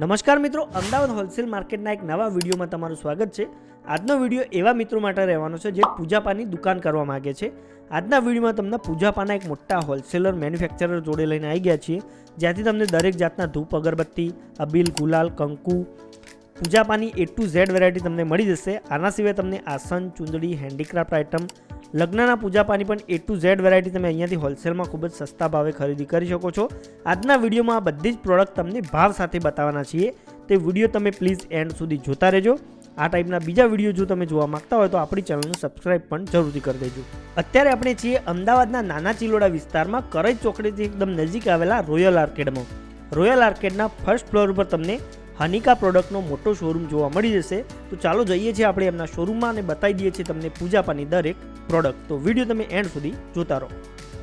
નમસ્કાર મિત્રો, અમદાવાદ હોલસેલ માર્કેટના એક નવા વિડીયોમાં તમારું સ્વાગત છે. આજનો વીડિયો એવા મિત્રો માટે રહેવાનો છે જે પૂજાપાની દુકાન કરવા માગે છે. આજના વિડીયોમાં તમને પૂજાપાના એક મોટા હોલસેલર મેન્યુફેક્ચરર જોડે લઈને આવી ગયા છીએ. જ્યાંથી તમને દરેક જાતના ધૂપ, અગરબત્તી, અબીલ, ગુલાલ, કંકુ, પૂજાપાની એ ટુ ઝેડ વેરાયટી તમને મળી જશે. આના સિવાય તમને આસન, ચુંદડી હેન્ડીક્રાફ્ટ આઇટમ લગ્નના પૂજાપાની પણ એ ટુ ઝેડ વેરાયટી તમે અહીંયાથી હોલસેલમાં ખૂબ જ સસ્તા ભાવે ખરીદી કરી શકો છો. આજના વિડીયોમાં આ બધી જ પ્રોડક્ટ તમને ભાવ સાથે બતાવવાના છીએ. તે વીડિયો તમે પ્લીઝ એન્ડ સુધી જોતા રહેજો. આ ટાઈપના બીજા વીડિયો જો તમે જોવા માંગતા હોય તો આપણી ચેનલને સબસ્ક્રાઇબ પણ જરૂરથી કરી દેજો. અત્યારે આપણે છીએ અમદાવાદના નાના ચિલોડા વિસ્તારમાં કરજ ચોકડીથી એકદમ નજીક આવેલા રોયલ આર્કેડમાં રોયલ આર્કેડના ફર્સ્ટ ફ્લોર ઉપર તમને હનિકા પ્રોડક્ટનો મોટો શોરૂમ જોવા મળી જશે. તો ચાલો જઈએ છીએ આપણે એમના શોરૂમમાં અને બતાવી દઈએ છીએ તમને પૂજાપાની દરેક પ્રોડક્ટ. તો વીડિયો તમે એન્ડ સુધી જોતા રહો.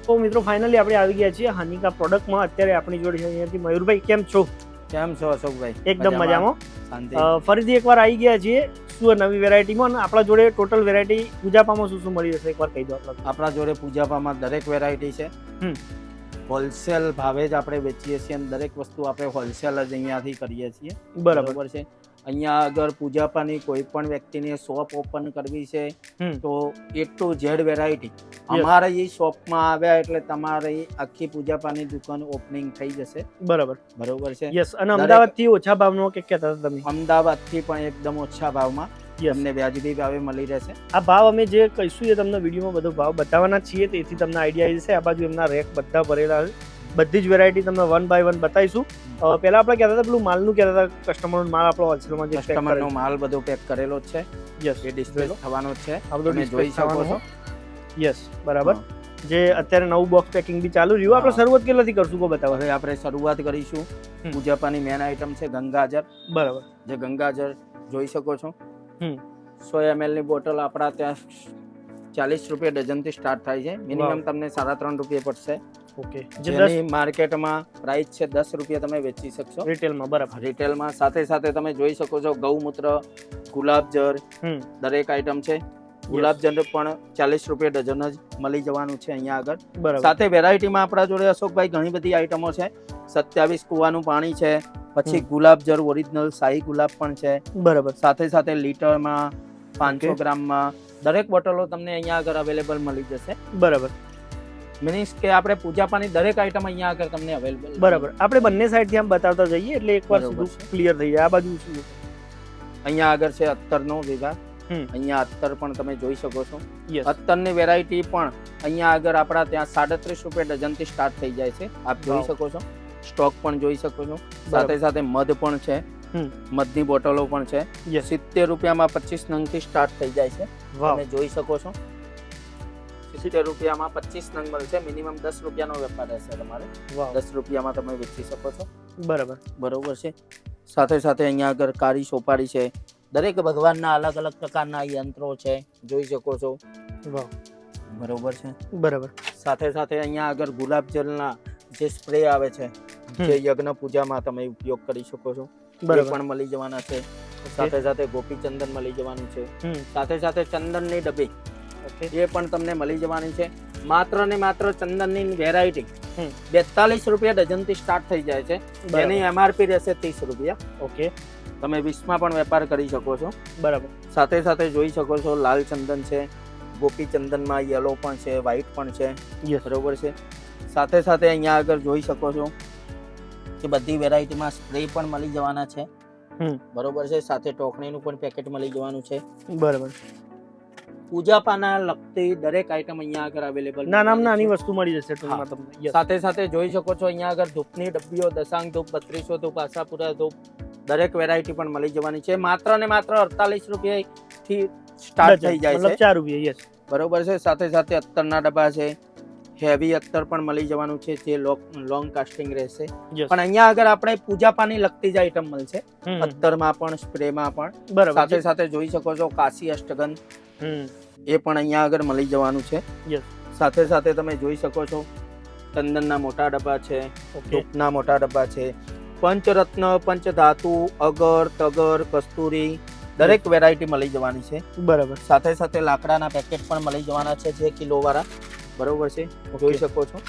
તો મિત્રો ફાઇનલી આપણે આવી ગયા છીએ હનિકા પ્રોડક્ટમાં. અત્યારે આપણી જોડે છે અહીંયાથી મયુરભાઈ. કેમ છો? કેમ છો અશોકભાઈ? એકદમ મજામાં? ફરીથી એકવાર આવી ગયા છીએ શું નવી વેરાયટીમાં અને આપણા જોડે ટોટલ વેરાયટી પૂજાપામાં શું શું મળી જશે? એકવાર કહી દો આપણા આપણા જોડે પૂજાપામાં દરેક વેરાયટી છે. હમ. હોલસેલ ભાવે જ આપણે વેચીએ છીએ અને દરેક વસ્તુ આપણે હોલસેલ જ અહીંયાથી કરીએ છીએ. બરાબર. બરાબર છે? અહીંયા આગળ પૂજાપાની કોઈ પણ વ્યક્તિને શોપ ઓપન કરવી છે તો એ ટુ ઝેડ વેરાયટી અમારા એ શોપમાં આવ્યા એટલે તમારી આખી પૂજાપાની દુકાન ઓપનિંગ થઈ જશે. બરાબર. બરોબર છે? યસ અને અમદાવાદથી ઓછા ભાવનો કે કહેતા હતા તમે? અમદાવાદથી પણ એકદમ ઓછા ભાવમાં તમને વ્યાજબી ભાવે મળી રહેશે. આ ભાવ અમે જે કહીશું એ તમને વિડીયોમાં બધો ભાવ બતાવવાના છીએ તેથી તમને આઈડિયા જશે. આ બાજુ એમના રેક બધા ભરેલા છે. બધી જ વેરાયટી તમને વન બાય વન બતાવીશું. પહેલા આપણે કહેતા હતા પેલું માલનું કહેતા હતા કસ્ટમરનો માલ આપણો હોલસેલમાં જે કસ્ટમરનો માલ બધો પેક કરેલો જ છે. યસ એ ડિસ્પ્લે થવાનો છે. આ બધો તમે જોઈ શકો છો. યસ બરાબર. જે અત્યારે નવું બોક્સ પેકિંગ બી ચાલુ રહ્યું. આપણે શરૂઆત કેટલાથી કરશું કો બતાવો. હવે આપણે શરૂઆત કરીશું. પૂજાપાની મેન આઈટમ છે ગંગાજર બરાબર. જે ગંગાજર જોઈ શકો છો. સો એમએલની બોટલ આપણા ત્યાં ચાલીસ રૂપિયા ડઝનથી સ્ટાર્ટ થાય છે. મિનિમમ તમને સાડા ત્રણ રૂપિયા પડશે. ઓકે જેની માર્કેટમાં પ્રાઇસ છે દસ રૂપિયા તમે વેચી શકશો. રિટેલમાં બરાબર. રિટેલમાં સાથે સાથે તમે જોઈ શકો છો ગૌમૂત્ર ગુલાબજર દરેક આઈટમ છે. ગુલાબજળ પણ ચાલીસ રૂપિયા ડઝન જ મળી જવાનું છે અહીંયા આગળ. સાથે વેરાયટીમાં આપણા જોડે અશોકભાઈ ઘણી બધી આઈટમો છે. સત્યાવીસ કુવાનું પાણી છે. પછી ગુલાબજળ ગુલાબજર ઓરિજિનલ શાહી ગુલાબ પણ છે. બરાબર. સાથે સાથે લીટરમાં પાંચસો. ગ્રામમાં દરેક બોટલો તમને અહીંયા આગળ અવેલેબલ મળી જશે. બરાબર. મીન્સ કે આપણે પૂજાપાની દરેક આઈટમ અહીંયા આગળ તમને અવેલેબલ બરાબર. આપણે બંને સાઈડથી આમ બતાવતા જઈએ એટલે એકવાર સીધું ક્લિયર થઈ જાય. આ બાજુ શું અહીંયા આગળ છે અત્તરનો વિભાગ. અહીંયા અત્તર પણ તમે જોઈ શકો છો. અત્તરની વેરાયટી પણ અહીંયા આગળ આપણા ત્યાં સાડત્રીસ રૂપિયા ડઝનથી સ્ટાર્ટ થઈ જાય છે. આપ જોઈ શકો છો. સ્ટોક પણ જોઈ શકો છો. સાથે સાથે મધ પણ છે. હમ. મધની બોટલો પણ છે. સિત્તેર રૂપિયામાં પચીસ નંગથી સ્ટાર્ટ થઈ જાય છે. તમે જોઈ શકો છો. સિત્તેર રૂપિયામાં પચીસ નંગ મળશે મિનિમમ દસ રૂપિયાનો વેપાર રહેશે તમારે. દસ રૂપિયામાં તમે વેચી શકો છો. બરાબર. બરોબર છે. સાથે સાથે અહીંયા આગળ કાળી સોપારી છે. દરેક ભગવાનના અલગ અલગ પ્રકારના યંત્રો છે. જોઈ શકો છો. બરોબર છે. બરાબર. સાથે સાથે અહીંયા આગળ ગુલાબ જલના જે સ્પ્રે આવે છે જે યજ્ઞ પૂજામાં તમે ઉપયોગ કરી શકો છો. એ પણ મળી જવાના છે. સાથે સાથે ગોપી ચંદન મળી જવાનું છે. સાથે સાથે ચંદનની ડબ્બી. એ પણ તમને મળી જવાની છે. માત્ર ને માત્ર ચંદનની વેરાયટી બેતાલીસ રૂપિયા ડઝનથી સ્ટાર્ટ થઈ જાય છે. જેની એમઆરપી રહેશે ત્રીસ રૂપિયા. ઓકે. તમે વીસમાં પણ વેપાર કરી શકો છો. બરાબર. સાથે સાથે જોઈ શકો છો લાલ ચંદન છે ગોપી ચંદનમાં યલો પણ છે વ્હાઈટ પણ છે. બરોબર છે. સાથે સાથે અહીંયા આગળ જોઈ શકો છો કે બધી વેરાયટીમાં સ્પ્રે પણ મળી જવાના છે. બરોબર છે. સાથે ટોકણીનું પણ પેકેટ મળી જવાનું છે. બરાબર. પૂજા પાના લગતી દરેક આઈટમ અહીંયા આગળ અવેલેબલ નાના નાની વસ્તુ મળી જશે ટૂંકમાં તમને સાથે સાથે જોઈ શકો છો અહીંયા આગળ ધૂપની ડબ્બીઓ દશાંગ ધૂપ બત્રીસો ધૂપ આશાપુરા ધૂપ દરેક વેરાયટી પણ મળી જવાની છે. માત્ર ને માત્ર અડતાલીસ રૂપિયા થી સ્ટાર્ટ થઈ જાય છે. ચાર રૂપિયા યસ બરોબર છે. સાથે સાથે અત્તરના ડબ્બા છે. હેવી અત્તર પણ મળી જવાનું છે જે લોંગ કાસ્ટિંગ રહેશે. પણ અહીંયા આગળ આપણે પૂજા પાની લગતી જ આઈટમ મળશે. અત્તરમાં પણ સ્પ્રેમાં પણ. બરાબર સાથે સાથે જોઈ શકો છો કાશી અષ્ટગન હમ એ પણ અહીંયા આગળ મળી જવાનું છે. સાથે સાથે તમે જોઈ શકો છો ચંદનના મોટા ડબ્બા છે ધૂપના મોટા ડબ્બા છે પંચરત્ન પંચધાતુ અગર તગર કસ્તુરી દરેક વેરાયટી મળી જવાની છે. બરાબર. સાથે સાથે લાકડાના પેકેટ પણ મળી જવાના છે જે કિલો વાળા બરોબર છે? જોઈ શકો છો.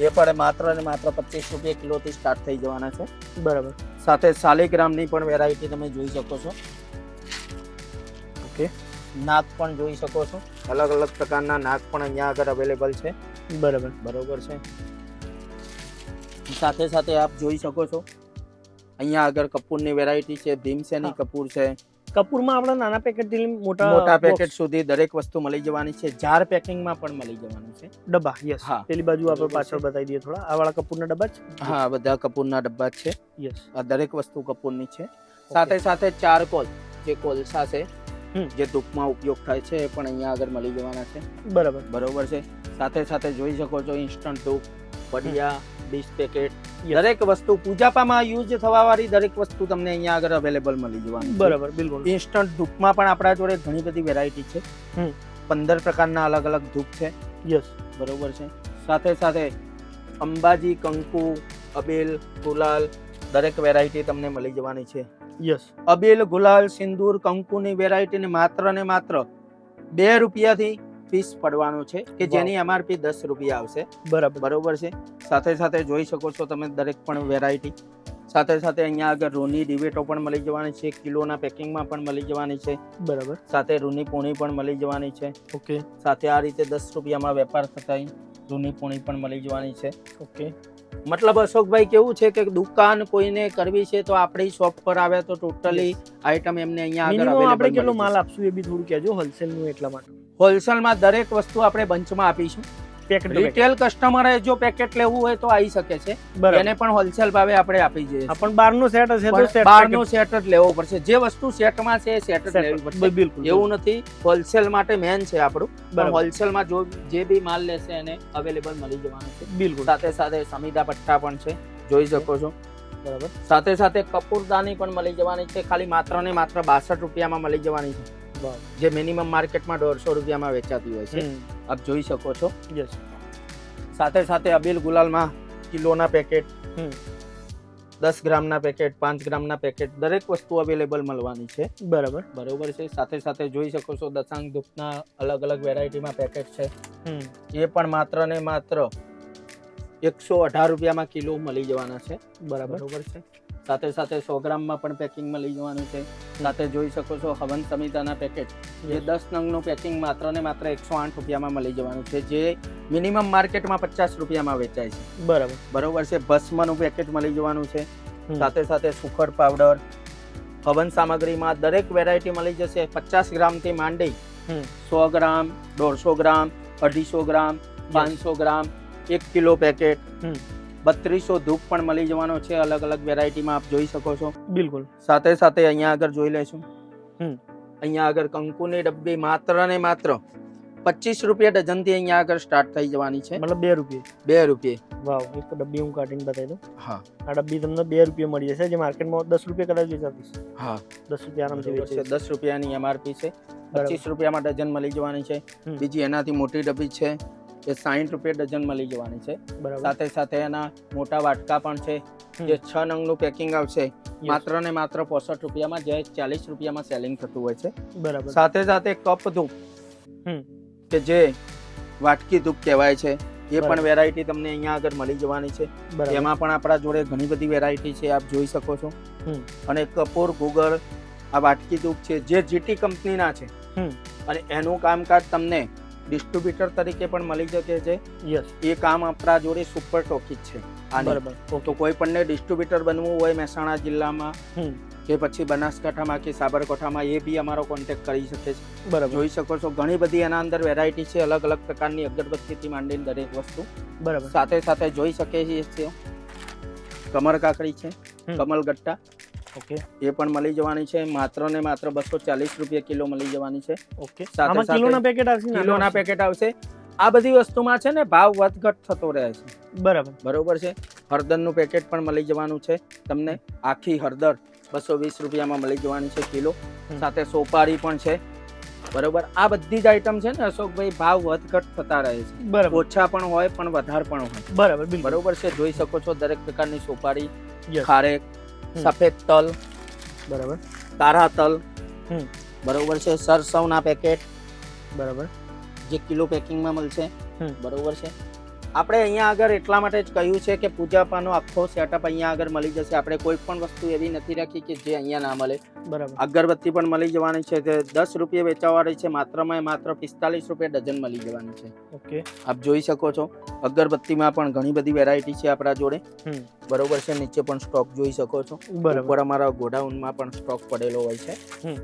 એ પણ માત્ર ને માત્ર પચીસ રૂપિયા કિલોથી સ્ટાર્ટ થઈ જવાના છે. બરાબર. સાથે શાલિગ્રામની પણ વેરાયટી તમે જોઈ શકો છો. ઓકે નાક પણ જોઈ શકો છો. અલગ અલગ પ્રકારના નાક પણ અહીંયા આગળ અવેલેબલ છે. બરાબર. બરોબર છે. સાથે સાથે આપ જોઈ શકો છો. અહીંયા આગળ કપૂરની વેરાયટી છે ભીમસેની કપૂર છે. કપૂરમાં આપણા નાના પેકેટથી મોટા મોટા પેકેટ સુધી દરેક વસ્તુ મળી જવાની છે. જાર પેકિંગમાં પણ મળી જવાનું છે. ડબ્બા યસ હા. પેલી બાજુ આપણે પાછળ બતાવી દઈએ થોડા. આ વાળા કપૂરના ડબ્બા છે હા બધા કપૂરના ડબ્બા છે. યસ આ દરેક વસ્તુ કપૂરની છે. સાથે સાથે ચારકોલ જે કોલસા છે. જે ધૂપમાં ઉપયોગ થાય છે એ પણ અહીંયા આગળ મળી જવાના છે. બરાબર. બરોબર છે. સાથે સાથે જોઈ શકો છો ઇન્સ્ટન્ટ ધૂપ વડિયા ડીશ પેકેટ દરેક વસ્તુ પૂજાપામાં યુઝ થવા વાળી દરેક વસ્તુ તમને અહીંયા આગળ અવેલેબલ મળી જવાની બરાબર બિલકુલ. ઇન્સ્ટન્ટ ધૂપમાં પણ આપણા જોડે ઘણી બધી વેરાયટી છે. હમ. પંદર પ્રકારના અલગ અલગ ધૂપ છે. યસ બરોબર છે. સાથે સાથે અંબાજી કંકુ અબેલ ગુલાલ દરેક વેરાયટી તમને મળી જવાની છે. યસ અબેલ ગુલાલ સિંદૂર કંકુની વેરાયટી ને માત્ર ને માત્ર બે રૂપિયાથી પીસ પડવાનું છે કે જેની એમઆરપી દસ રૂપિયા આવશે. બરાબર. બરોબર છે? સાથે સાથે જોઈ શકો છો તમે દરેક પણ વેરાયટી સાથે સાથે અહીંયા આગળ રૂની ડિબેટો પણ મળી જવાની છે કિલોના પેકિંગમાં પણ મળી જવાની છે. બરાબર. સાથે રૂની પૂણી પણ મળી જવાની છે. ઓકે સાથે આ રીતે દસ રૂપિયામાં વેપાર થતા રૂની પૂણી પણ મળી જવાની છે. ઓકે મતલબ અશોકભાઈ કેવું છે કે દુકાન કોઈને કરવી છે તો આપણી શોપ પર આવે તો ટોટલી આઈટમ એમને અહીંયા આગળ અવેલેબલ આપણે કેટલો માલ આપશું એ બી થોડું કહેજો હોલસેલનું એટલા માટે. હોલસેલ હોલસેલમાં દરેક વસ્તુ આપણે બંચમાં આપીશું. પેકેટ રિટેલ કસ્ટમરે જો પેકેટ લેવું હોય તો આવી શકે છે. એને પણ હોલસેલ ભાવે આપણે આપી જઈએ પણ આપણ બારનું સેટ હશે તો સેટ બહારનો સેટ જ લેવો પડશે. જે વસ્તુ સેટમાં છે સેટ જ લેવી પડશે. બિલકુલ એવું નથી હોલસેલ માટે મેન છે આપણું. પણ હોલસેલ હોલસેલમાં જો જે બી માલ લેશે એને અવેલેબલ મળી જવાનું છે. બિલકુલ. સાથે સાથે સમીદા પટ્ટા પણ છે. જોઈ શકો છો. બરાબર. સાથે સાથે કપૂરદાની પણ મળી જવાની છે. ખાલી માત્ર ને માત્ર બાસઠ રૂપિયામાં મળી જવાની છે. જે મિનિમમ માર્કેટમાં દોઢસો રૂપિયામાં વેચાતી હોય છે. આપ જોઈ શકો છો. યસ સાથે સાથે અબીલ ગુલાલમાં કિલોના પેકેટ. દસ ગ્રામના પેકેટ પાંચ ગ્રામના પેકેટ દરેક વસ્તુ અવેલેબલ મળવાની છે. બરાબર. બરોબર છે. સાથે સાથે જોઈ શકો છો દશાંગ ધૂપના અલગ અલગ વેરાયટીમાં પેકેટ છે. હમ. એ પણ માત્ર ને માત્ર એકસો અઢાર રૂપિયામાં કિલો મળી જવાના છે. બરાબર. બરોબર છે. સાથે સાથે સો ગ્રામમાં પણ પેકિંગ મળી જવાનું છે. સાથે જોઈ શકો છો હવન સમિતાના પેકેટ જે દસ નંગનું પેકિંગ માત્ર ને માત્ર એકસો આઠ રૂપિયામાં મળી જવાનું છે. જે મિનિમમ માર્કેટમાં પચાસ રૂપિયામાં વેચાય છે. બરાબર. બરોબર છે ભસ્મનું પેકેટ મળી જવાનું છે. સાથે સાથે સુખડ પાવડર હવન સામગ્રીમાં દરેક વેરાયટી મળી જશે. પચાસ ગ્રામથી માંડી સો ગ્રામ દોઢસો ગ્રામ અઢીસો ગ્રામ પાંચસો ગ્રામ એક કિલો પેકેટ. બત્રીસો ધૂપ પણ મળી જવાનો છે અલગ અલગ વેરાયટીમાં આપ જોઈ શકો છો. બિલકુલ. સાથે સાથે અહીંયા આગળ જોઈ લેશું હમ. અહીંયા આગળ કંકુની ડબ્બી માત્ર ને માત્ર પચીસ રૂપિયા ડઝનથી અહીંયા આગળ સ્ટાર્ટ થઈ જવાની છે. મતલબ બે રૂપિયા? બે રૂપિયા. વાવ એક ડબ્બી હું કાઢીને બતાવી દઉં. હા. આ ડબ્બી તમને બે રૂપિયા મળી જશે જે માર્કેટમાં દસ રૂપિયા કદાચ વેચાતી છે હા. દસ રૂપિયા આરામથી બરોબર વેચે દસ રૂપિયાની એમઆરપી છે. પચીસ રૂપિયામાં ડઝન મળી જવાની છે. બીજી એનાથી મોટી ડબ્બી છે. એ સાહીઠ રૂપિયા ડઝન મળી જવાની છે. સાથે સાથે એના મોટા વાટકા પણ છે. જે છ નંગનું પેકિંગ આવશે. માત્ર ને માત્ર પોસઠ રૂપિયામાં જે ચાલીસ રૂપિયામાં સેલિંગ થતું હોય છે. બરાબર. સાથે સાથે કપ ધૂપ. કે જે વાટકી ધૂપ કહેવાય છે. એ પણ વેરાયટી તમને અહીંયા આગળ મળી જવાની છે. એમાં પણ આપણા જોડે ઘણી બધી વેરાયટી છે આપ જોઈ શકો છો. અને કપૂર ગુગળ આ વાટકી ધૂપ છે જે જીટી કંપનીના છે. અને એનું કામકાજ તમને ડિસ્ટ્રીબ્યુટર તરીકે પણ મળી શકે છે. યસ એ કામ આપણા જોડે સુપર ટોકીજ છે. બરાબર. તો કોઈ પણને ડિસ્ટ્રીબ્યુટર બનવું હોય મહેસાણા જિલ્લામાં કે પછી બનાસકાંઠામાં કે સાબરકાંઠામાં એ બી અમારો કોન્ટેક્ટ કરી શકે છે. બરાબર. જોઈ શકો છો ઘણી બધી એના અંદર વેરાયટી છે અલગ અલગ પ્રકારની અગરબત્તીથી માંડીને દરેક વસ્તુ. બરાબર. સાથે સાથે જોઈ શકીએ છીએ. કમર કાકડી છે કમલગટ્ટા. કમલ ગટ્ટા ઓકે એ પણ મળી જવાની છે. માત્ર ને માત્ર બસો ચાલીસ રૂપિયા કિલો મળી જવાની છે. ઓકે સાથે કિલોના પેકેટ આવશે કિલોના પેકેટ આવશે. આ બધી વસ્તુમાં છે ને ભાવ વધઘટ થતો રહે છે. બરાબર. બરોબર છે? હળદરનું પેકેટ પણ મળી જવાનું છે. તમને આખી હળદર બસો વીસ રૂપિયામાં મળી જવાની છે કિલો. સાથે સોપારી પણ છે. બરોબર? આ બધી જ આઈટમ છે ને અશોકભાઈ ભાવ વધઘટ થતા રહે છે. બરાબર. ઓછા પણ હોય પણ વધારે પણ હોય. બરાબર બરોબર છે? જોઈ શકો છો દરેક પ્રકારની સોપારી ખારેક. સફેદ તલ. બરાબર. કારા તલ. બરોબર છે. સરસવના પેકેટ બરાબર. જે કિલો પેકિંગમાં મળશે. બરોબર છે. આપણે અહીંયા આગળ એટલા માટે જ કહ્યું છે કે પૂજાપાનો આખો સેટઅપ અહીંયા આગળ મળી જશે. આપણે કોઈ પણ વસ્તુ એવી નથી રાખી કે જે અહીંયા ના મળે. બરાબર. અગરબત્તી પણ મળી જવાની છે તે દસ રૂપિયા વેચાવાળી છે માત્રમાં માત્ર પિસ્તાલીસ રૂપિયા ડઝન મળી જવાની છે. ઓકે. આપ જોઈ શકો છો અગરબત્તીમાં પણ ઘણી બધી વેરાયટી છે આપણા જોડે. બરોબર છે નીચે પણ સ્ટોક જોઈ શકો છો. ઉપર અમારા ગોડાઉનમાં પણ સ્ટોક પડેલો હોય છે.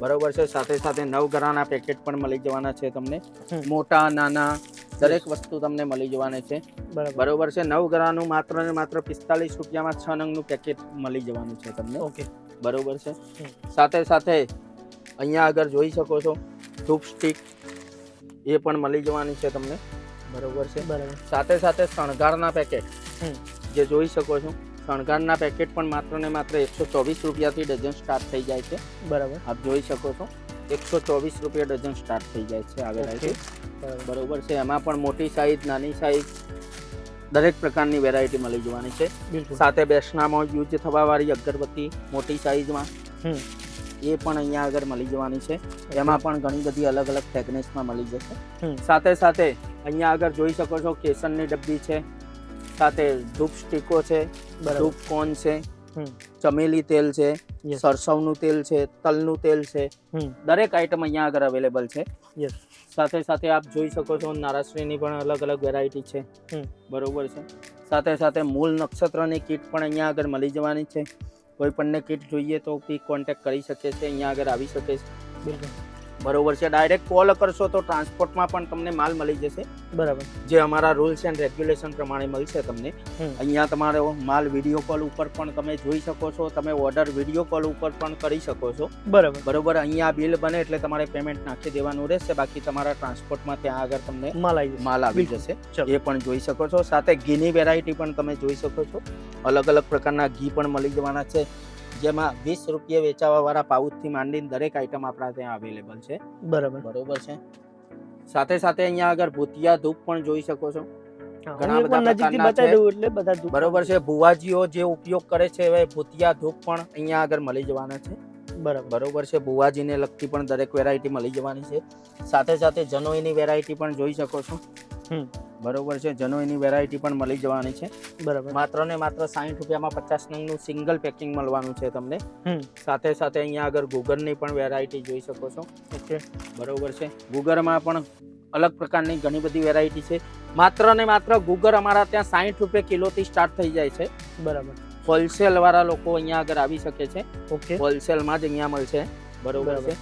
બરોબર છે સાથે સાથે નવ ગ્રાના પેકેટ પણ મળી જવાના છે તમને. મોટા નાના દરેક વસ્તુ તમને મળી જવાની છે. બરોબર. છે નવ ગ્રાનું માત્ર ને માત્ર પિસ્તાલીસ રૂપિયામાં છ નંગનું પેકેટ મળી જવાનું છે તમને. ઓકે. બરોબર છે? સાથે સાથે અહીંયા આગળ જોઈ શકો છો ધૂપ સ્ટિક એ પણ મળી જવાની છે તમને. બરોબર છે? બરાબર. સાથે સાથે શણગારના પેકેટ. જે જોઈ શકો છો શણગારના પેકેટ પણ માત્ર ને માત્ર એકસો ચોવીસ રૂપિયાથી ડઝન સ્ટાર્ટ થઈ જાય છે. બરાબર. આપ જોઈ શકો છો એકસો ચોવીસ રૂપિયા ડઝન સ્ટાર્ટ થઈ જાય છે આવેલા છે બરોબર. છે? એમાં પણ મોટી સાઈઝ નાની સાઈઝ દરેક પ્રકારની વેરાયટી મળી જવાની છે. સાથે બેસનામાં યુઝ થવાવાળી અગરબત્તી મોટી સાઈઝમાં હમ. એ પણ અહીંયા આગળ મળી જવાની છે. એમાં પણ ઘણી બધી અલગ અલગ ફ્રેગનેન્સમાં મળી જશે. સાથે સાથે અહીંયા આગળ જોઈ શકો છો કેસરની ડબ્બી છે. સાથે ધૂપ સ્ટીકો છે ધૂપ કોન છે ચમેલી તેલ છે સરસવનું તેલ છે તલનું તેલ છે. દરેક આઈટમ અહીંયા આગળ અવેલેબલ છે. યસ સાથે સાથે આપ જોઈ શકો છો નારાશ્રીની પણ અલગ અલગ વેરાયટી છે. બરોબર છે. સાથે સાથે મૂળ નક્ષત્રની કીટ પણ અહીંયા આગળ મળી જવાની છે. કોઈ પણને કીટ જોઈએ તો બી કોન્ટેક્ટ કરી શકે છે, અહીંયા આગળ આવી શકે છે. બિલકુલ. બરોબર છે. ડાયરેક્ટ કોલ કરશો તો ટ્રાન્સપોર્ટમાં પણ તમને માલ મળી જશે. બરાબર. જે અમારા રૂલ્સ એન્ડ રેગ્યુલેશન પ્રમાણે મળશે તમને. અહીંયા તમારો માલ વીડિયો કોલ ઉપર પણ તમે જોઈ શકો છો. તમે ઓર્ડર વીડિયો કોલ ઉપર પણ કરી શકો છો. બરાબર. બરોબર અહીંયા બિલ બને એટલે તમારે પેમેન્ટ નાખી દેવાનું રહેશે. બાકી તમારા ટ્રાન્સપોર્ટમાં ત્યાં આગળ તમને માલ આવી માલ આવી જશે. એ પણ જોઈ શકો છો. સાથે ઘીની વેરાયટી પણ તમે જોઈ શકો છો. અલગ અલગ પ્રકારના ઘી પણ મળી જવાના છે. જેમાં વીસ રૂપિયા વેચાવા વાળા પાઉચથી માંડીને દરેક આઈટમ આપણા ત્યાં અવેલેબલ છે. બરાબર. બરોબર છે. સાથે સાથે અહીંયા આગળ ભૂતિયા ધૂપ પણ જોઈ શકો છો. ઘણા બધા પ્રકારના છે. દઉં એટલે બધા બરોબર છે. ભુવાજીઓ જે ઉપયોગ કરે છે હવે ભૂતિયા ધૂપ પણ અહીંયા આગળ મળી જવાના છે. બરાબર. બરોબર છે. ભુવાજીને લગતી પણ દરેક વેરાયટી મળી જવાની છે. સાથે સાથે જનોઈની વેરાયટી પણ જોઈ શકો છો. હમ. બરોબર છે. જનોઈની વેરાયટી પણ મળી જવાની છે. બરાબર. માત્ર ને માત્ર સાહીઠ રૂપિયામાં પચાસ નંગનું સિંગલ પેકિંગ મળવાનું છે તમને. સાથે સાથે અહીંયા આગળ ગુગરની પણ વેરાયટી જોઈ શકો છો. ઓકે. બરોબર છે. ગુગરમાં પણ અલગ પ્રકારની ઘણી બધી વેરાયટી છે. માત્ર ને માત્ર ગુગર અમારા ત્યાં સાહીઠ રૂપિયા કિલોથી સ્ટાર્ટ થઈ જાય છે. બરાબર. હોલસેલ વાળા લોકો અહીંયા આગળ આવી શકે છે. ઓકે. હોલસેલમાં જ અહીંયા મળશે. બરોબર. છે.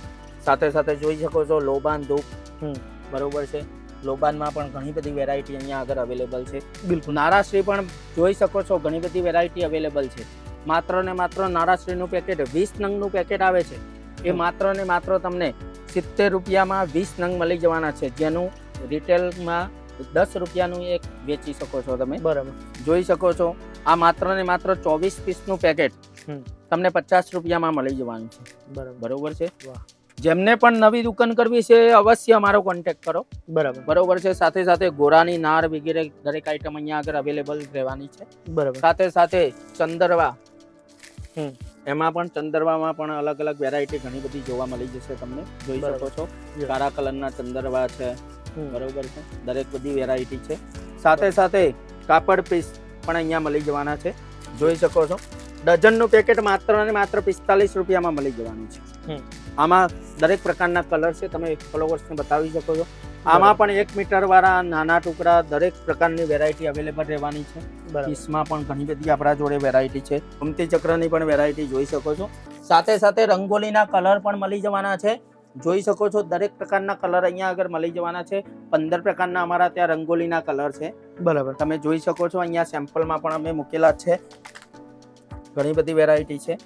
સાથે સાથે જોઈ શકો છો લોબાન ધૂપ. હમ. બરોબર છે. લોબાનમાં પણ ઘણી બધી વેરાયટી અહીંયા આગળ અવેલેબલ છે. બિલકુલ નારાશ્રી પણ જોઈ શકો છો ઘણી બધી વેરાયટી અવેલેબલ છે. માત્ર ને માત્ર નારાશ્રીનું પેકેટ વીસ નંગનું પેકેટ આવે છે. એ. માત્ર ને માત્ર તમને સિત્તેર રૂપિયામાં વીસ નંગ મળી જવાના છે. જેનું રિટેલમાં દસ રૂપિયાનું એક વેચી શકો છો તમે. બરાબર. જોઈ શકો છો આ માત્ર ને માત્ર ચોવીસ પીસનું પેકેટ તમને પચાસ રૂપિયામાં મળી જવાનું છે. બરાબર. બરોબર છે? વાહ. જેમને પણ નવી દુકાન કરવી છે અવશ્ય અમારો કોન્ટેક કરો. બરાબર. બરોબર છે. સાથે સાથે ગોરાની નાર વગેરે દરેક આઈટમ અહીંયા આગળ અવેલેબલ રહેવાની છે. બરાબર. સાથે સાથે ચંદરવા. હમ. એમાં પણ ચંદરવામાં પણ અલગ અલગ વેરાયટી ઘણી બધી જોવા મળી જશે તમને. જોઈ શકો છો. કાળા કલરના ચંદરવા છે. બરોબર છે. દરેક બધી વેરાયટી છે. સાથે સાથે કાપડ પીસ પણ અહીંયા મળી જવાના છે. જોઈ શકો છો. ડઝનનું પેકેટ માત્ર ને માત્ર પિસ્તાલીસ રૂપિયામાં મળી જવાનું છે. આમાં દરેક પ્રકારના કલર છે તમે ફોલોવર્સને બતાવી શકો છો. આમાં પણ એક મીટરવાળા નાના ટુકડા દરેક પ્રકારની વેરાયટી અવેલેબલ રહેવાની છે. પીસમાં પણ ઘણી બધી આપણા જોડે વેરાયટી છે. ગમતી ચક્રની પણ વેરાયટી જોઈ શકો છો. સાથે સાથે રંગોલીના કલર પણ મળી જવાના છે. જોઈ શકો છો દરેક પ્રકારના કલર અહીંયા આગળ મળી જવાના છે. પંદર પ્રકારના અમારા ત્યાં રંગોલીના કલર છે. બરાબર. તમે જોઈ શકો છો અહીંયા સેમ્પલમાં પણ અમે મૂકેલા છે. ઘણી બધી વેરાયટી છે.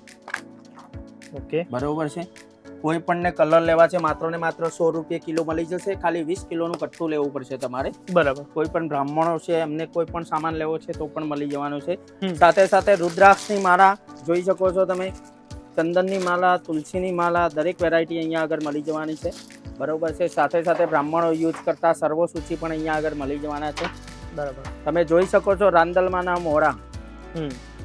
ઓકે. બરોબર છે. કોઈ પણને કલર લેવા છે માત્ર ને માત્ર સો રૂપિયા કિલો મળી જશે ખાલી વીસ કિલોનું કટ્ટું લેવું પડશે તમારે. બરાબર. કોઈ પણ બ્રાહ્મણો છે એમને કોઈ પણ સામાન લેવો છે તો પણ મળી જવાનું છે. સાથે સાથે રુદ્રાક્ષની માળા જોઈ શકો છો તમે. ચંદનની માળા તુલસીની માળા દરેક વેરાયટી અહીંયા આગળ મળી જવાની છે. બરોબર છે. સાથે સાથે બ્રાહ્મણો યુઝ કરતા સર્વસૂચિ પણ અહીંયા આગળ મળી જવાના છે. બરાબર. તમે જોઈ શકો છો રાંદલમાંના મોરા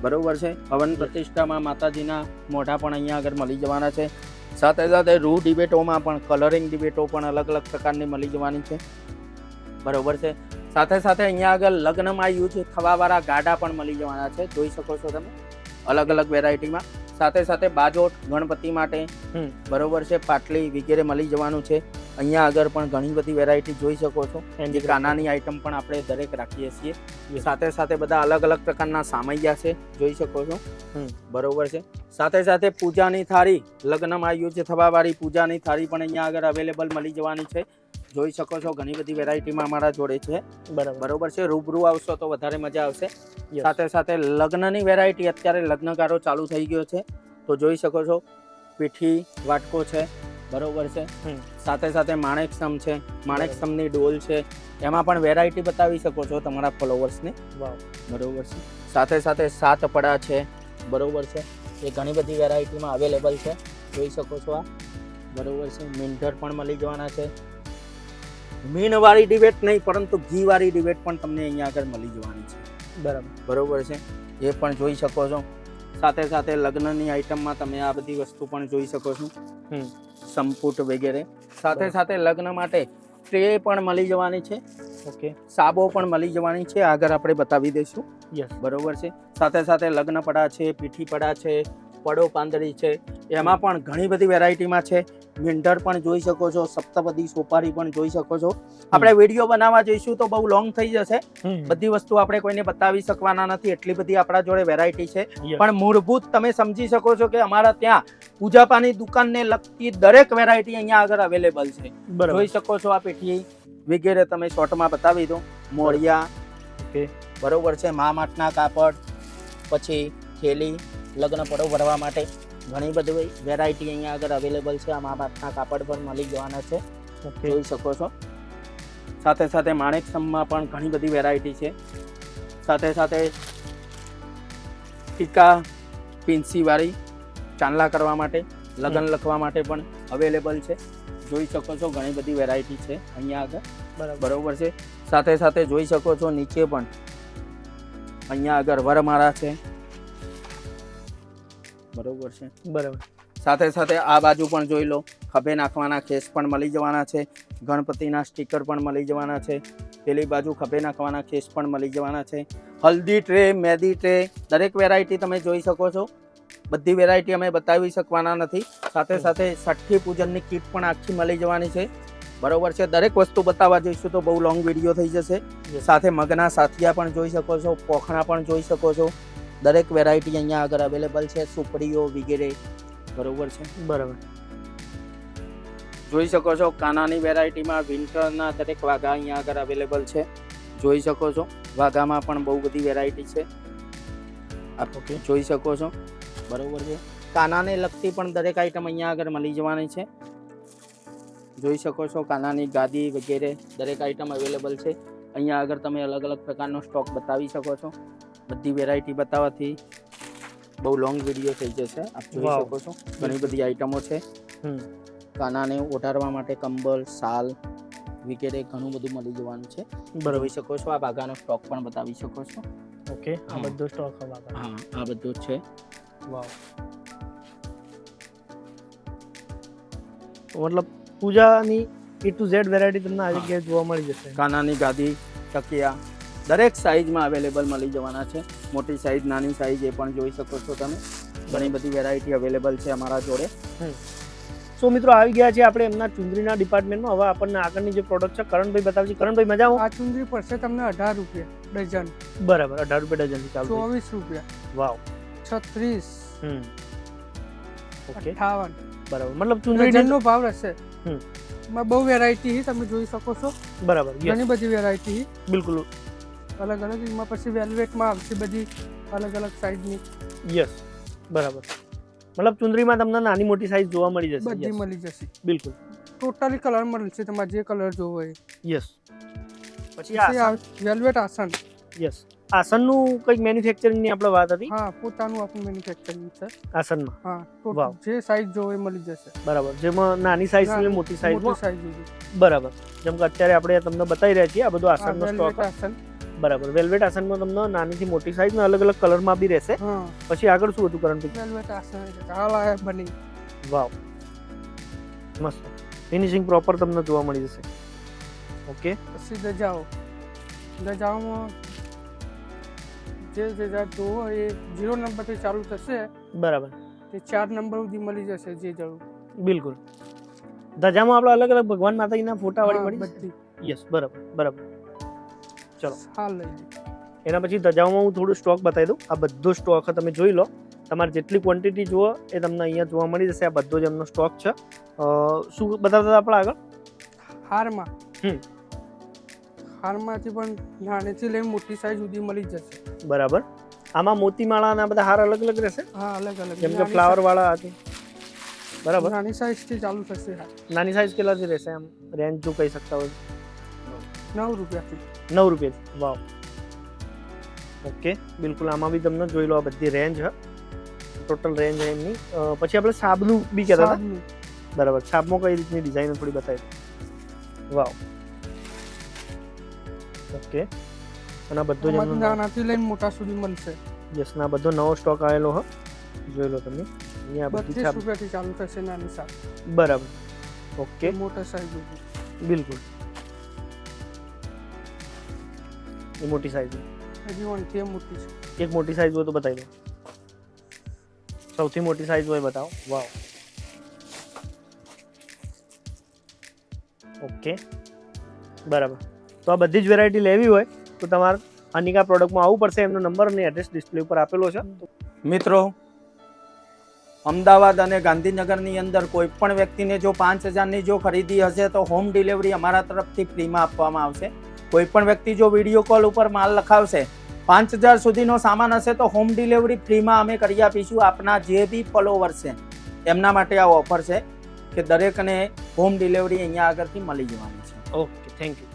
બરોબર છે. હવન પ્રતિષ્ઠામાં માતાજીના મોઢા પણ અહીંયા આગળ મળી જવાના છે. સાથે સાથે રૂ ડિબેટોમાં પણ કલરિંગ ડિબેટો પણ અલગ અલગ પ્રકારની મળી જવાની છે. બરોબર છે. સાથે સાથે અહીંયા આગળ લગ્નમાં યુઝ થવાવાળા ગાડા પણ મળી જવાના છે. જોઈ શકો છો તમે. અલગ અલગ વેરાયટીમાં. સાથે સાથે બાજોટ ગણપતિ માટે. બરોબર છે. પાટલી વગેરે મળી જવાનું છે. અહીંયા આગળ પણ ઘણી બધી વેરાયટી જોઈ શકો છો. જે કાનાની આઈટમ પણ આપણે દરેક રાખીએ છીએ. સાથે સાથે બધા અલગ અલગ પ્રકારના સામૈયા છે જોઈ શકો છો. બરોબર છે. સાથે સાથે પૂજાની થાળી લગ્નમાં યુઝ થવાવાળી પૂજાની થાળી પણ અહીંયા આગળ અવેલેબલ મળી જવાની છે. જોઈ શકો છો ઘણી બધી વેરાયટીમાં અમારા જોડે છે. બરાબર. બરોબર છે. રૂબરૂ આવશો તો વધારે મજા આવશે. સાથે સાથે લગ્નની વેરાયટી અત્યારે લગ્નકારો ચાલુ થઈ ગયો છે. તો જોઈ શકો છો પીઠી વાટકો છે. બરોબર છે. સાથે સાથે સાથે માણેકસમ છે. માણેકસમની ડોલ છે. એમાં પણ વેરાયટી બતાવી શકો છો તમારા ફોલોવર્સને બરોબર છે. સાથે સાથે સાત પડા છે. બરોબર છે. એ ઘણી બધી વેરાયટીમાં અવેલેબલ છે. જોઈ શકો છો આ. બરોબર છે. મિન્ટર પણ મળી જવાના છે. મીનવાળી ડિબેટ નહીં પરંતુ ઘીવાળી ડિબેટ પણ તમને અહીંયા આગળ મળી જવાની છે. બરાબર. બરોબર છે. એ પણ જોઈ શકો છો. સાથે સાથે લગ્નની આઈટમમાં તમે આ બધી વસ્તુ પણ જોઈ શકો છો. સંપુટ વગેરે. સાથે સાથે લગ્ન માટે ટ્રે પણ મળી જવાની છે. ઓકે. સાબો પણ મળી જવાની છે. આગળ આપણે બતાવી દઈશું. યસ. બરોબર છે. સાથે સાથે લગ્ન પડા છે પીઠી પડા છે પડો પાંદડી છે. એમાં પણ ઘણી બધી વેરાયટીમાં છે. મિન્ટર પણ જોઈ શકો છો સપ્તપદી સોપારી પણ જોઈ શકો છો. આપણે વીડિયો બનાવવા જઈશું તો બહુ લોંગ થઈ જશે. બધી વસ્તુ આપણે કોઈને બતાવી શકવાના નથી. એટલી બધી આપણા જોડે વેરાયટી છે. પણ મૂળભૂત તમે સમજી શકો છો કે અમારા ત્યાં પૂજાપાની દુકાનને લગતી દરેક વેરાયટી અહીંયા આગળ અવેલેબલ છે. જોઈ શકો છો આ પેઠી વગેરે તમે શોર્ટમાં બતાવી દો મોળિયા બરોબર છે મા માટના કાપડ પછી થેલી લગ્ન પડો ભરવા માટે ઘણી બધી વેરાયટી અહીંયા આગળ અવેલેબલ છે. આ મા કાપડ પણ મળી જવાના છે. જોઈ શકો છો. સાથે સાથે માણેકસમમાં પણ ઘણી બધી વેરાયટી છે. સાથે સાથે ટીકા પિન્સીવાળી ચાંદલા કરવા માટે લગ્ન લખવા માટે પણ અવેલેબલ છે. જોઈ શકો છો ઘણી બધી વેરાયટી છે અહીંયા આગળ. બરાબર. બરોબર છે. સાથે સાથે જોઈ શકો છો નીચે પણ અહીંયા આગળ વરમાળા છે. બરોબર છે. બરાબર. સાથે સાથે આ બાજુ પણ જોઈ લો ખભે નાખવાના કેસ પણ મળી જવાના છે ગણપતિના સ્ટીકર પણ મળી જવાના છે પેલી બાજુ ખભે નાખવાના કેસ પણ મળી જવાના છે. હલ્દી ટ્રે મેદી ટ્રે દરેક વેરાયટી તમે જોઈ શકો છો. બધી વેરાયટી અમે બતાવી શકવાના નથી. સાથે સાથે છઠ્ઠી પૂજનની કીટ પણ આખી મળી જવાની છે. બરોબર છે દરેક વસ્તુ બતાવવા જઈશું તો બહુ લોંગ વીડિયો થઈ જશે. સાથે મગના સાથિયા પણ જોઈ શકો છો પોખણા પણ જોઈ શકો છો. દરેક વેરાયટી અહીંયા આગળ અવેલેબલ છે સુપડીઓ વગેરે. બરોબર છે? બરાબર. જોઈ શકો છો કાનાની વેરાયટીમાં વિન્ટરના દરેક વાઘા અહીંયા આગળ અવેલેબલ છે. જોઈ શકો છો વાઘામાં પણ બહુ બધી વેરાયટી છે. આપ જોઈ શકો છો. બરોબર છે. કાનાને લગતી પણ દરેક આઈટમ અહીંયા આગળ મળી જવાની છે. જોઈ શકો છો કાનાની ગાદી વગેરે દરેક આઈટમ અવેલેબલ છે. અહીંયા આગળ તમે અલગ અલગ પ્રકારનો સ્ટોક બતાવી શકો છો. બધી વેરાયટી બતાવવાથી બહુ લોંગ વીડિયો થઈ જશે આપ જોઈ. શકો છો. ઘણી બધી આઈટમો છે. કાનાને ઓઢારવા માટે કંબલ શાલ વગેરે ઘણું બધું મળી જવાનું છે. બરાબર. શકો છો આ બાગાનો સ્ટોક પણ બતાવી શકો છો. ઓકે આ બધો સ્ટોક હા આ બધું છે. વાવ મતલબ પૂજાની એ ટુ ઝેડ વેરાયટી તમને આ જગ્યાએ જોવા મળી જશે. કાનાની ગાદી તકિયા દરેક સાઇઝમાં અવેલેબલ મળી જવાના છે. મોટી સાઇઝ નાની સાઇઝ એ પણ જોઈ શકો છો તમે. ઘણી બધી વેરાયટી અવેલેબલ છે અમારા જોડે. સો મિત્રો આવી ગયા છે આપણે એમના ચુંદરીના ડિપાર્ટમેન્ટમાં હવે આપણને આગળની જે પ્રોડક્ટ છે કરણભાઈ બતાવશે. કરણભાઈ મજા આવો આ ચુંદરી પડશે તમને અઢાર રૂપિયા ડઝન. બરાબર અઢાર રૂપિયા ડઝનથી ચાલુ. ચોવીસ રૂપિયા. વાવ. છત્રીસ. હમ. ઓકે. અઠાવન. બરાબર. મતલબ ચુંદરી ડઝનનો ભાવ રહેશે. હમ. એમાં બહુ વેરાયટી છે તમે જોઈ શકો છો. બરાબર ઘણી બધી વેરાયટી બિલકુલ. અલગ અલગ એમાં પછી વેલ્વેટમાં આવશે બધી અલગ અલગ સાઈઝની. યસ બરાબર. મતલબ ચુંદરીમાં તમને નાની મોટી સાઈઝ જોવા મળી જશે. બધી મળી જશે. બિલકુલ. ટોટલી કલર મળશે તમારે જે કલર જોવો હોય. યસ પછી આ વેલ્વેટ આસન. યસ આસનનું કંઈક મેન્યુફેક્ચરિંગની આપણે વાત હતી? હા પોતાનું આપણું મેન્યુફેક્ચરિંગ છે. આસનમાં? હા ટોટલ જે સાઈઝ જોવો એ મળી જશે. બરાબર. જેમાં નાની સાઈઝ અને મોટી સાઈઝ બરાબર. જેમ કે અત્યારે આપણે તમને બતાવી રહ્યા છીએ આ બધું આસનનો સ્ટોક આસન. બરાબર. વેલ્વેટ આસનમાં તમને નાનીથી મોટી સાઈઝ અલગ અલગ કલરમાં બી રહેશે. પછી આગળ શું હતું કરંટ વેલ્વેટ આસન કાળા બની. વાવ મસ્ત. ફિનિશિંગ પ્રોપર તમને જોવા મળી જશે. ઓકે પછી દજાઓ દજાઓમાં જે જે જોવો એ ઝીરો નંબરથી ચાલુ થશે. બરાબર. તે ચાર નંબર સુધી મળી જશે જે જરૂર. બિલકુલ. ધજામાં આપણે અલગ અલગ ભગવાન માતાજીના ફોટા વાળી મળી યસ બરાબર બરાબર. ચલો. હા લઈ લો. એના પછી ધજાઓમાં હું થોડું સ્ટોક બતાવી દઉં. આ બધો સ્ટોક તમે જોઈ લો. તમારે જેટલી ક્વોન્ટિટી જુઓ એ તમને અહીંયા જોવા મળી જશે. આ બધો જ એમનો સ્ટોક છે. શું બતાવતા આપણે આગળ? હારમાં. હમ. હારમાંથી પણ નાનેથી લઈ મોટી સાઈઝ સુધી મળી જશે. બરાબર. આમાં મોતીમાળાના બધા હાર અલગ અલગ રહેશે? હા અલગ અલગ. જેમ કે ફ્લાવર વાળા હતી બરાબર. નાની સાઈઝથી ચાલુ થશે નાની સાઈઝ કેટલાથી રહેશે? આમ રેન્જ જો કહી શકતા હોય નવ રૂપિયાથી. નવ રૂપિયા. વાવ. ઓકે બિલકુલ આમાં બી તમને જોઈ લો આ બધી રેન્જ હ. ટોટલ રેન્જ એમની. પછી આપણે સાબનું બી કહેતા હતા. બરાબર. સાબમાં કઈ રીતની ડિઝાઇન થોડી બતાવી. વાવ. ઓકે. અને આ બધું જ નાનાથી લઈને મોટા સુધી મળશે. યસ ના બધો નવો સ્ટોક આવેલો હ. જોઈ લો તમે. અહીંયા બધી રૂપિયાથી ચાલુ થશે નાની સાબ. બરાબર. ઓકે. મોટા સાઈઝ બિલકુલ. એ મોટી સાઈઝ હજી વનથી કેમ મોટી છે. એક મોટી સાઈઝ હોય તો બતાવી દો. સૌથી મોટી સાઈઝ હોય બતાવો. વાવ. ઓકે. બરાબર. તો આ બધી જ વેરાયટી લેવી હોય તો તમારે અનિકા પ્રોડક્ટમાં આવવું પડશે. એમનો નંબર અને એડ્રેસ ડિસ્પ્લે ઉપર આપેલો છે. મિત્રો અમદાવાદ અને ગાંધીનગરની અંદર કોઈ પણ વ્યક્તિને જો પાંચ હજારની જો ખરીદી હશે તો હોમ ડિલિવરી અમારા તરફથી ફ્રીમાં આપવામાં આવશે. કોઈ પણ વ્યક્તિ જો વીડિયો કોલ ઉપર માલ લખાવશે, પાંચ હજાર સુધીનો સામાન હશે તો હોમ ડિલિવરી ફ્રીમાં અમે કરી આપીશું આપના જે બી ફોલોવર છે. એમના માટે આ ઓફર છે કે દરેકને હોમ ડિલિવરી અહીંયા આગળથી મળી જવાની છે. Okay thank you